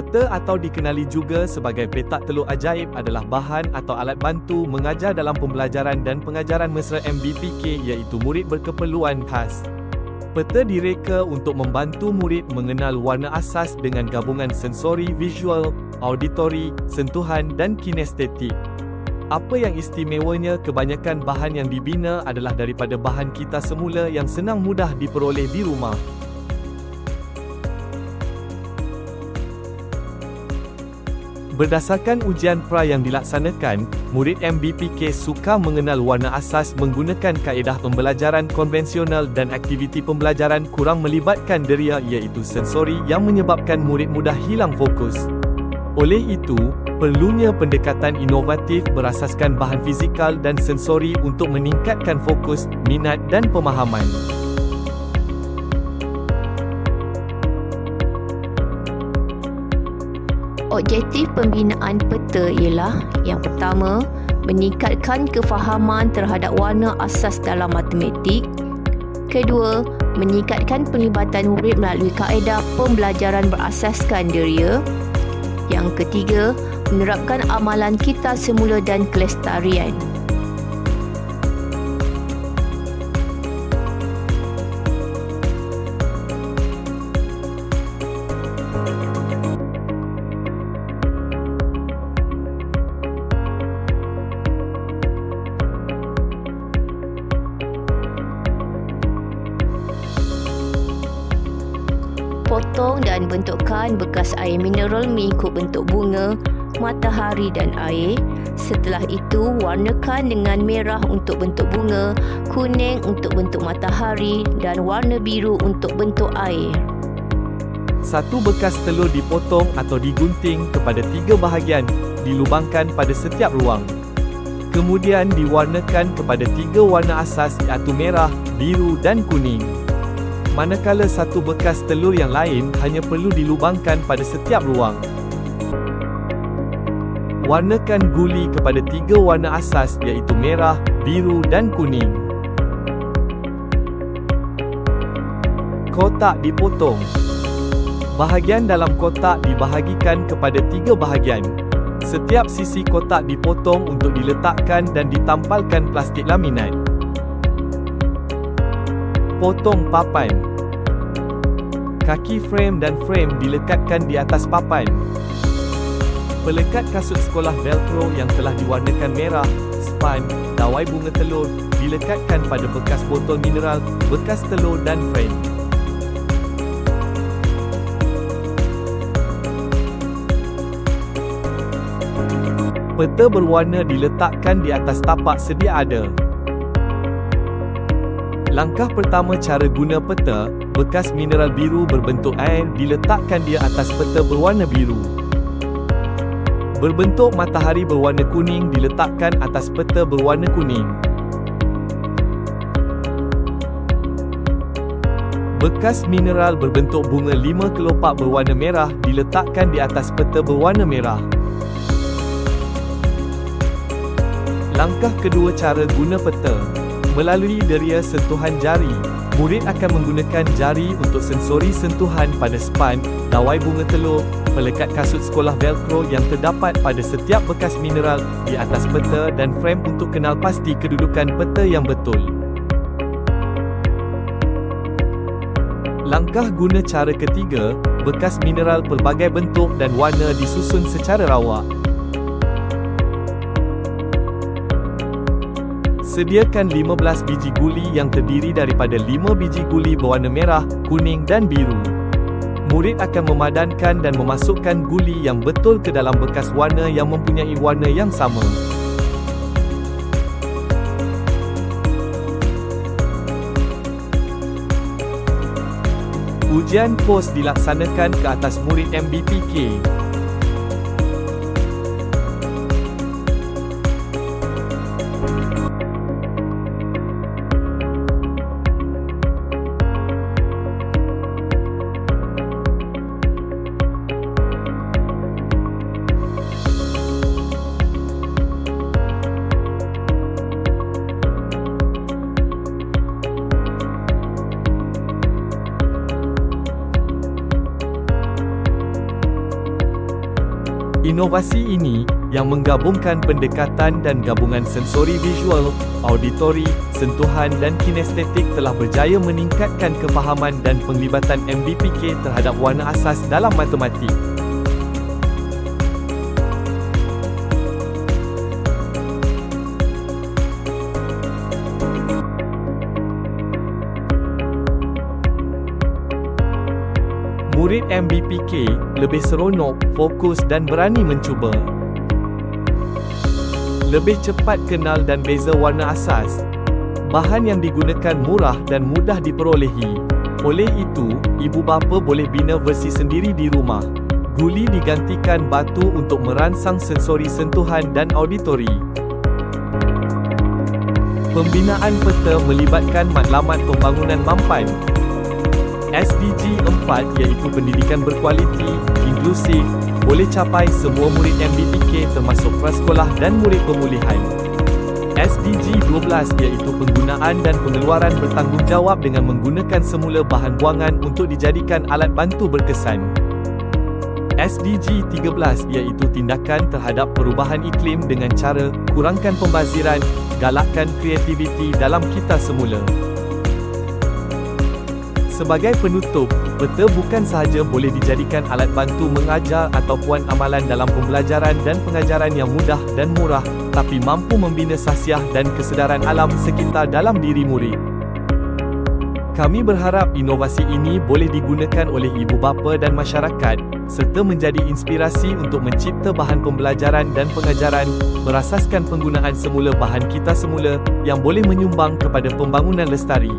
Peta atau dikenali juga sebagai petak telur ajaib adalah bahan atau alat bantu mengajar dalam pembelajaran dan pengajaran mesra MBPK iaitu murid berkeperluan khas. Peta direka untuk membantu murid mengenal warna asas dengan gabungan sensori visual, auditori, sentuhan dan kinestetik. Apa yang istimewanya kebanyakan bahan yang dibina adalah daripada bahan kita semula yang senang mudah diperoleh di rumah. Berdasarkan ujian pra yang dilaksanakan, murid MBPK suka mengenal warna asas menggunakan kaedah pembelajaran konvensional dan aktiviti pembelajaran kurang melibatkan deria iaitu sensori yang menyebabkan murid mudah hilang fokus. Oleh itu, perlunya pendekatan inovatif berasaskan bahan fizikal dan sensori untuk meningkatkan fokus, minat dan pemahaman. Objektif pembinaan peta ialah yang pertama, meningkatkan kefahaman terhadap warna asas dalam matematik. Kedua, meningkatkan pelibatan murid melalui kaedah pembelajaran berasaskan deria. Yang ketiga, menerapkan amalan kita semula dan kelestarian. Potong dan bentukkan bekas air mineral mengikut bentuk bunga, matahari dan air. Setelah itu, warnakan dengan merah untuk bentuk bunga, kuning untuk bentuk matahari dan warna biru untuk bentuk air. Satu bekas telur dipotong atau digunting kepada tiga bahagian, dilubangkan pada setiap ruang. Kemudian diwarnakan kepada tiga warna asas iaitu merah, biru dan kuning manakala satu bekas telur yang lain hanya perlu dilubangkan pada setiap ruang. Warnakan guli kepada tiga warna asas iaitu merah, biru dan kuning. Kotak dipotong. Bahagian dalam kotak dibahagikan kepada tiga bahagian. Setiap sisi kotak dipotong untuk diletakkan dan ditampalkan plastik laminat. Potong papan. Kaki frame dan frame dilekatkan di atas papan. Pelekat kasut sekolah velcro yang telah diwarnakan merah, span, dawai bunga telur dilekatkan pada bekas botol mineral, bekas telur dan frame. Peta berwarna diletakkan di atas tapak sedia ada. Langkah pertama cara guna peta, bekas mineral biru berbentuk air diletakkan di atas peta berwarna biru. Berbentuk matahari berwarna kuning diletakkan atas peta berwarna kuning. Bekas mineral berbentuk bunga lima kelopak berwarna merah diletakkan di atas peta berwarna merah. Langkah kedua cara guna peta. Melalui deria sentuhan jari, murid akan menggunakan jari untuk sensori sentuhan pada span, dawai bunga telur, pelekat kasut sekolah velcro yang terdapat pada setiap bekas mineral di atas peta dan frame untuk kenal pasti kedudukan peta yang betul. Langkah guna cara ketiga, bekas mineral pelbagai bentuk dan warna disusun secara rawak. Sediakan 15 biji guli yang terdiri daripada 5 biji guli berwarna merah, kuning dan biru. Murid akan memadankan dan memasukkan guli yang betul ke dalam bekas warna yang mempunyai warna yang sama. Ujian pos dilaksanakan ke atas murid MBPK. Inovasi ini yang menggabungkan pendekatan dan gabungan sensori visual, auditori, sentuhan dan kinestetik telah berjaya meningkatkan kefahaman dan penglibatan MBPK terhadap warna asas dalam matematik. Murid MBPK lebih seronok, fokus dan berani mencuba. Lebih cepat kenal dan beza warna asas. Bahan yang digunakan murah dan mudah diperolehi. Oleh itu, ibu bapa boleh bina versi sendiri di rumah. Guli digantikan batu untuk merangsang sensori sentuhan dan auditori. Pembinaan peta melibatkan matlamat pembangunan mampan, SDG 4 iaitu pendidikan berkualiti, inklusif, boleh capai semua murid MBPK termasuk prasekolah dan murid pemulihan. SDG 12 iaitu penggunaan dan pengeluaran bertanggungjawab dengan menggunakan semula bahan buangan untuk dijadikan alat bantu berkesan. SDG 13 iaitu tindakan terhadap perubahan iklim dengan cara kurangkan pembaziran, galakkan kreativiti dalam kita semula. Sebagai penutup, peta bukan sahaja boleh dijadikan alat bantu mengajar atau puan amalan dalam pembelajaran dan pengajaran yang mudah dan murah, tapi mampu membina sasiah dan kesedaran alam sekitar dalam diri murid. Kami berharap inovasi ini boleh digunakan oleh ibu bapa dan masyarakat, serta menjadi inspirasi untuk mencipta bahan pembelajaran dan pengajaran berasaskan penggunaan semula bahan kita semula yang boleh menyumbang kepada pembangunan lestari.